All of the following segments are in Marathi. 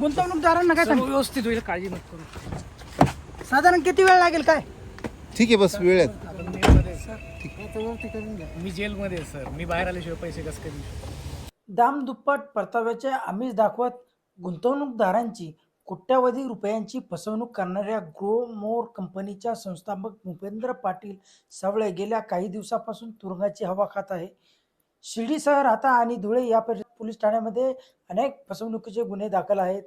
गुंतवणूकदारांना काय सर्व सांगू व्यवस्थित होईल काळजी नको करू. साधारण किती वेळ लागेल काय? ठीक आहे बस वेळ आहे. मी जेलमध्ये आहे, सर. मी बाहेर आल्याशिवाय पैसे कसं शकतो? दाम दुप्पट परताव्याचे आमिष दाखवत गुंतवणूकदारांची कोट्यावधी रुपयांची फसवणूक करणाऱ्या ग्रो मोर कंपनीच्या संस्थापक भूपेंद्र पाटील सावळे गेल्या काही दिवसापासून तुरुंगाची हवा खात आहे. शिर्डीसह राहता आणि धुळे या पोलीस ठाण्यामध्ये अनेक फसवणुकीचे गुन्हे दाखल आहेत.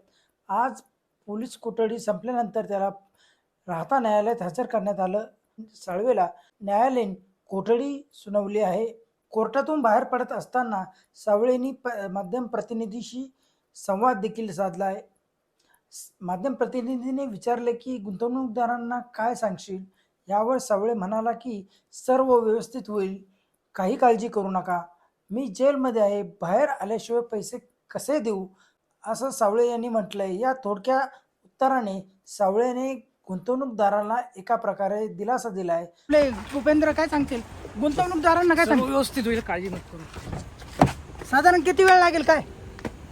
आज पोलीस कोठडी संपल्यानंतर त्याला राहता न्यायालयात हजर करण्यात आलं. म्हणजे साळवेला न्यायालयीन कोठडी सुनावली आहे. कोर्टातून बाहेर पडत असताना सावळेंनी प माध्यम प्रतिनिधीशी संवाद देखील साधला आहे. माध्यम प्रतिनिधीने विचारले की गुंतवणूकदारांना काय सांगशील? यावर सावळे म्हणाला की सर्व व्यवस्थित होईल. काही काळजी करू नका. मी जेलमध्ये आहे बाहेर आल्याशिवाय पैसे कसे देऊ? असं सावळे यांनी म्हटलंय. या थोडक्या उत्तराने सावळेने गुंतवणूकदारांना एका प्रकारे दिलासा दिलाय. आपले भूपेंद्र काय सांगतील? गुंतवणूकदारांना काय सर्व व्यवस्थित होईल काळजी नको करू. साधारण किती वेळ लागेल काय?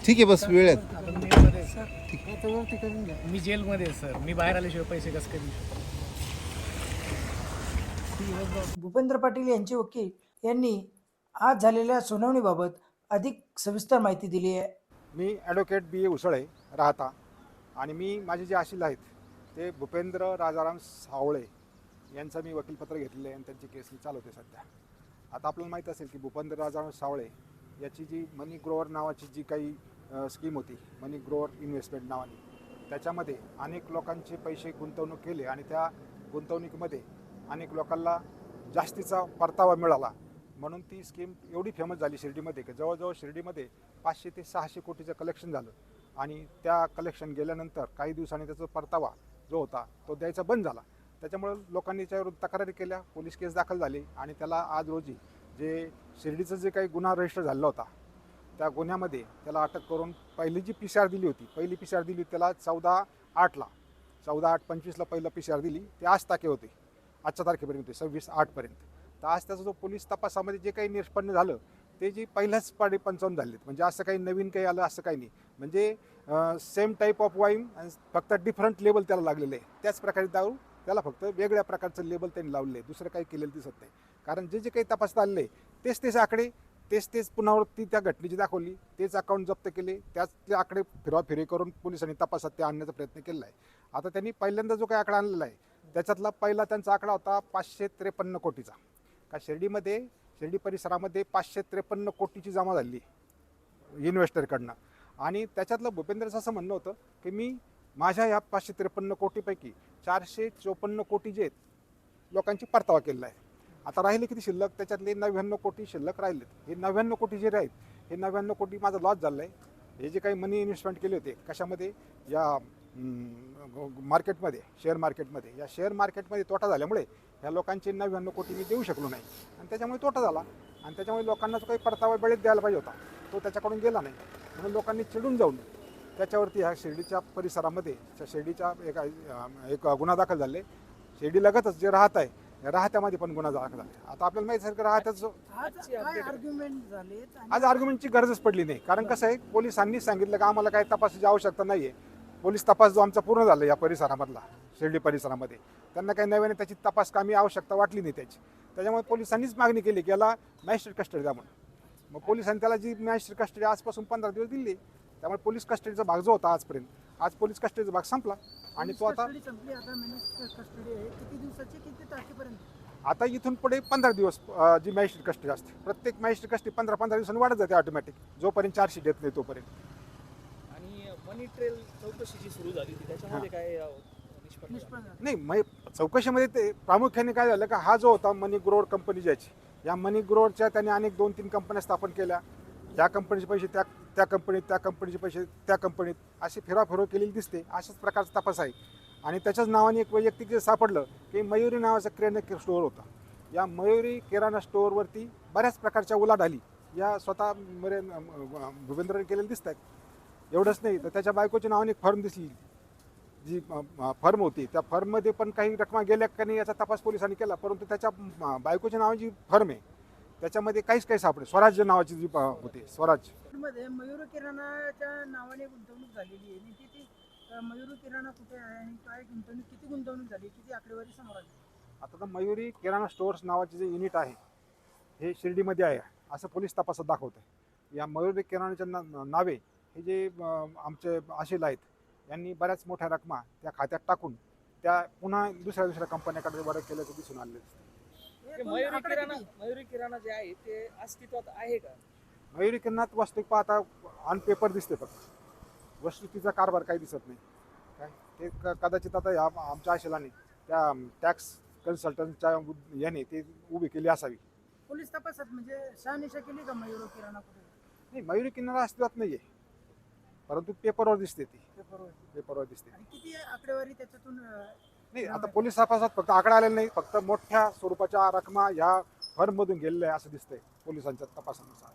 ठीक आहे बस वेळ आहे. आपण जेलमध्ये आहे, सर मी जेलमध्ये आहे, सर. मी बाहेर आल्याशिवाय पैसे कसं शकतो? भूपेंद्र पाटील यांचे वकील यांनी आज झालेल्या सुनावणीबाबत अधिक सविस्तर माहिती दिली आहे. मी ॲडव्होकेट बी ए उसळे राहता आणि मी माझे जे आशील आहेत ते भूपेंद्र राजाराम सावळे यांचं मी वकीलपत्र घेतलेलं आहे आणि त्यांची केस मी चालवते सध्या. आता आपल्याला माहीत असेल की भूपेंद्र राजाराम सावळे याची जी मनी ग्रोवर नावाची जी काही स्कीम होती मनी ग्रोवर इन्व्हेस्टमेंट नावाने त्याच्यामध्ये अनेक लोकांचे पैसे गुंतवणूक केले आणि त्या गुंतवणुकीमध्ये अनेक लोकांना जास्तीचा परतावा मिळाला. म्हणून ती स्कीम एवढी फेमस झाली शिर्डीमध्ये की जवळजवळ शिर्डीमध्ये पाचशे ते सहाशे कोटीचं कलेक्शन झालं. आणि त्या कलेक्शन गेल्यानंतर काही दिवसांनी त्याचा परतावा जो होता तो द्यायचा बंद झाला. त्याच्यामुळे लोकांनी त्याच्यावर तक्रारी केल्या पोलीस केस दाखल झाली आणि त्याला आज रोजी जे शिर्डीचं जे काही गुन्हा रजिस्टर झालेला होता त्या गुन्ह्यामध्ये त्याला अटक करून पहिली जी पी सी आर दिली होती पहिली पी सी आर दिली त्याला चौदा आठला चौदा आठ पंचवीसला पहिलं पी सी आर दिली ते आज ताके होते. आजच्या तारखेपर्यंत होते सव्वीस आठपर्यंत तर आज त्याचा जो पोलीस तपासामध्ये जे काही निष्पन्न झालं ते जी पहिल्याच पाडी पंचावन्न झालेत. म्हणजे असं काही नवीन काही आलं असं काही नाही. म्हणजे सेम टाईप ऑफ वाईन फक्त डिफरंट लेबल त्याला लागलेलं आहे. त्याच प्रकारे दारू त्याला फक्त वेगळ्या प्रकारचं लेबल त्यांनी लावलेलं आहे. दुसरं काही केलेलं दिसत नाही. कारण जे जे काही तपासत आलेले आहे तेच तेच आकडे तेच तेच पुनरावृत्ती त्या घटनेची दाखवली तेच अकाउंट जप्त केले त्याच ते आकडे फिरवाफिरी करून पोलिसांनी तपासात ते आणण्याचा प्रयत्न केलेला आहे. आता त्यांनी पहिल्यांदा जो काही आकडा आणलेला आहे त्याच्यातला पहिला त्यांचा आकडा होता पाचशे त्रेपन्न कोटीचा. का शिर्डीमध्ये शिर्डी परिसरामध्ये पाचशे त्रेपन्न कोटीची जमा झाली इन्व्हेस्टरकडनं. आणि त्याच्यातलं भूपेंद्रचं असं म्हणणं होतं की मी माझ्या ह्या पाचशे त्रेपन्न कोटीपैकी चारशे चोपन्न कोटी जे आहेत लोकांची परतावा केलेला आहे. आता राहिले किती शिल्लक? त्याच्यातले नव्याण्णव कोटी शिल्लक राहिलेत. हे नव्याण्णव कोटी जे आहेत हे नव्याण्णव कोटी माझा लॉस झाला आहे हे जे काही मनी इन्व्हेस्टमेंट केले होते कशामध्ये? या मार्केटमध्ये शेअर मार्केटमध्ये या शेअर मार्केटमध्ये तोटा झाल्यामुळे ह्या लोकांचे नव्याण्णव कोटी मी देऊ शकलो नाही. आणि त्याच्यामुळे तोटा झाला. आणि त्याच्यामुळे लोकांना जो काही परतावा वेळेत द्यायला पाहिजे होता. तो त्याच्याकडून गेला नाही. म्हणून लोकांनी चिडून जाऊन त्याच्यावरती ह्या शिर्डीच्या परिसरामध्ये त्या शिर्डीच्या एक एक गुन्हा दाखल झाले. शिर्डी लगतच जे राहत आहे या राहत्यामध्ये पण गुन्हा दाखल झाला. आता आपल्याला माहिती आहे की राहत्याचं झाले आज आर्ग्युमेंटची गरजच पडली नाही. कारण कसं आहे पोलिसांनी सांगितलं की आम्हाला काही तपासाची आवश्यकता नाही आहे पोलीस तपास जो आमचा पूर्ण झाला या परिसरामधला. शिर्डी परिसरामध्ये. त्यांना काही नव्याने त्याची तपास कामी आवश्यकता वाटली नाही त्याची. त्याच्यामुळे पोलिसांनीच मागणी केली की याला मॅजिस्ट्रेट कस्टडी द्या म्हणून. मग पोलिसांनी त्याला जी मॅजिस्ट्रेट कस्टडी आजपासून पंधरा दिवस दिली त्यामुळे पोलीस कस्टडीचा भाग जो होता आजपर्यंत आज पोलीस कस्टडीचा भाग संपला. आणि तो आता आता मेनेज कस्टडी आहे. किती दिवसाची किती तारखेपर्यंत? आता इथून पुढे पंधरा दिवस जी मॅजिस्ट्रेट कस्टडी असते. प्रत्येक मॅजिस्ट्रेट कस्टडी पंधरा पंधरा दिवसांनी वाढत जाते ऑटोमॅटिक जोपर्यंत चार्जशीट येत नाही तोपर्यंत. आणि मनी ट्रेल चौकशी जी सुरू झाली होती. त्याच्यामध्ये काय नाही मग चौकशीमध्ये ते प्रामुख्याने काय झालं का हा जो होता मनी ग्रोवर कंपनी ज्याची या मनी ग्रोवरच्या त्याने अनेक दोन तीन कंपन्या स्थापन केल्या. त्या कंपनीचे पैसे त्या त्या कंपनीत त्या कंपनीचे पैसे त्या कंपनीत अशी फिराफिरव केलेली दिसते. अशाच प्रकारचा तपास आहे. आणि त्याच्याच नावाने एक वैयक्तिक जे सापडलं की मयुरी नावाचं किराणा स्टोअर होता. या मयुरी किराणा स्टोअरवरती बऱ्याच प्रकारच्या उलाढाली या स्वतः मरे भूपेंद्रने केलेल्या दिसत आहेत एवढंच नाही तर त्याच्या बायकोच्या नावाने एक फर्म दिसली. जी फर्म होती त्या फर्ममध्ये पण काही रकमा गेल्या का नाही याचा तपास पोलिसांनी केला परंतु त्याच्या बायकोच्या नावाची फर्म आहे. त्याच्यामध्ये काहीच काही सापडे स्वराज्य नावाची जी होते स्वराज. मध्ये मयूर किराणाच्या नावाने गुंतवणूक झालेली आहे. नेमकी ती अं, मयूर किराणा कुठे आहे आणि काय गुंतवणूक किती गुंतवणूक झाली किती आकडेवारी समोर आली आता तर मयुरी किराणा स्टोअर्स नावाचे जे युनिट आहे हे शिर्डीमध्ये आहे असं पोलीस तपासात दाखवतं या मयुरी किराणाच्या ना नावे हे जे आमचे आशिल आहेत यांनी बऱ्याच मोठ्या रकमा त्या खात्यात टाकून त्या पुन्हा दुसऱ्या दुसऱ्या कंपन्याकडे वर्ग केल्याचं दिसून आहे. दोन मयुरी किराणा? मयुरी किराणा जे आहे ते अस्तित्वात आहे का? मयुरी किरणात वास्तविक पाहता ऑन पेपर दिसते फक्त. वस्तुस्थितीचा कारभार काही दिसत नाही. काय? ते क- कदाचित आता या आमच्या आशिलाने त्या टॅक्स कन्सल्टंटच्या याने ते उभी केली असावी. पोलीस तपासात म्हणजे शहानिशा केली का मयूर किराणा कुठे? नाही मयुरी किनारा अस्तित्वात नाहीये. परंतु पेपरवर दिसते ती. पेपरवर पेपरवर दिसते आणि किती आकडेवारी त्याच्यातून अं, नाही आता पोलीस तपासात फक्त आकडा आलेला नाही फक्त मोठ्या स्वरूपाच्या रकमा ह्या फर्ममधून गेलेल्या आहे असं दिसतंय पोलिसांच्या तपासानुसार.